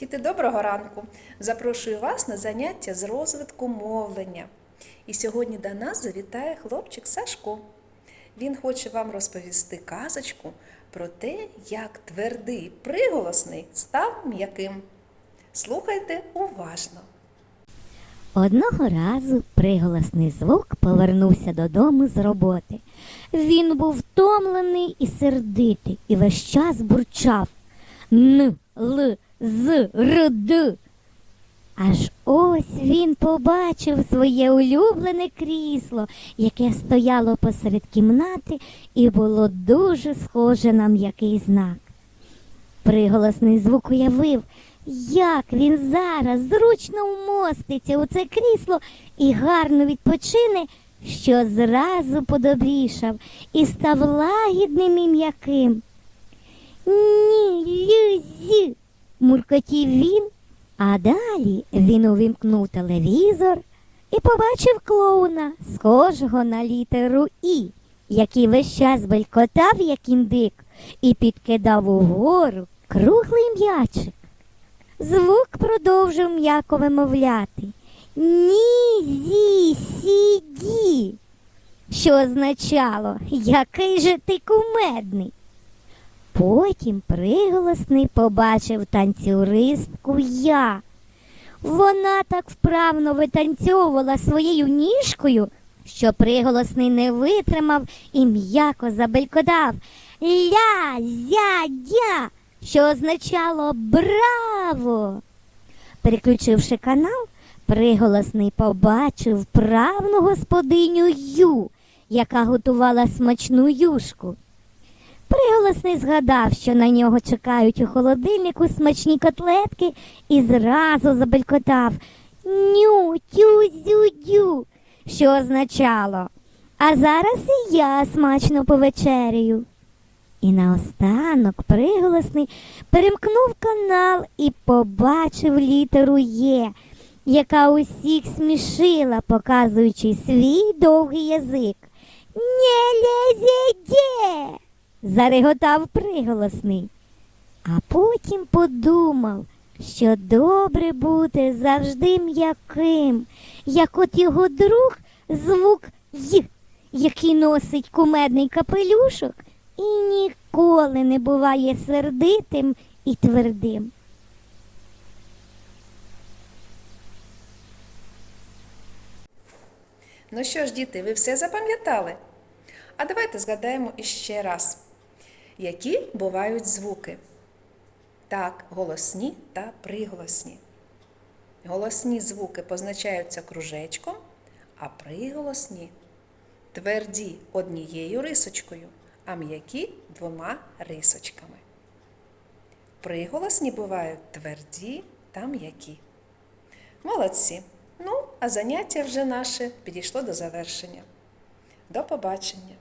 Діти, доброго ранку! Запрошую вас на заняття з розвитку мовлення. І сьогодні до нас завітає хлопчик Сашко. Він хоче вам розповісти казочку про те, як твердий приголосний став м'яким. Слухайте уважно. Одного разу приголосний звук повернувся додому з роботи. Він був втомлений і сердитий і весь час бурчав Н, Л, З, Р, Д. Аж ось він побачив своє улюблене крісло, яке стояло посеред кімнати і було дуже схоже на м'який знак. Приголосний звук уявив, як він зараз зручно вмоститься у це крісло і гарно відпочине, що зразу подобрішав і став лагідним і м'яким. Ні, Люзі, муркотів він, а далі він увімкнув телевізор і побачив клоуна, схожого на літеру І, який весь час белькотав, як індик, і підкидав угору круглий м'ячик. Звук продовжив м'яко вимовляти Ні, зі, сі, ді, що означало, який же ти кумедний. Потім приголосний побачив танцюристку я. Вона так вправно витанцьовувала своєю ніжкою, що приголосний не витримав і м'яко забелькодав ля, зя, дя, що означало браво. Переключивши канал, приголосний побачив правну господиню Ю, яка готувала смачну юшку. Приголосний згадав, що на нього чекають у холодильнику смачні котлетки, і зразу забелькотав ню, тю, зю, дю, що означало. А зараз і я смачно повечеряю. І наостанок приголосний перемкнув канал і побачив літеру Є, яка усіх смішила, показуючи свій довгий язик. Не лезеде! Зареготав приголосний. А потім подумав, що добре бути завжди м'яким, як от його друг звук Й, який носить кумедний капелюшок і ніколи не буває сердитим і твердим. Ну що ж, діти, ви все запам'ятали? А давайте згадаємо іще раз, які бувають звуки. Так, голосні та приголосні. Голосні звуки позначаються кружечком, а приголосні тверді однією рисочкою, а м'які двома рисочками. Приголосні бувають тверді та м'які. Молодці! Ну, а заняття вже наше підійшло до завершення. До побачення!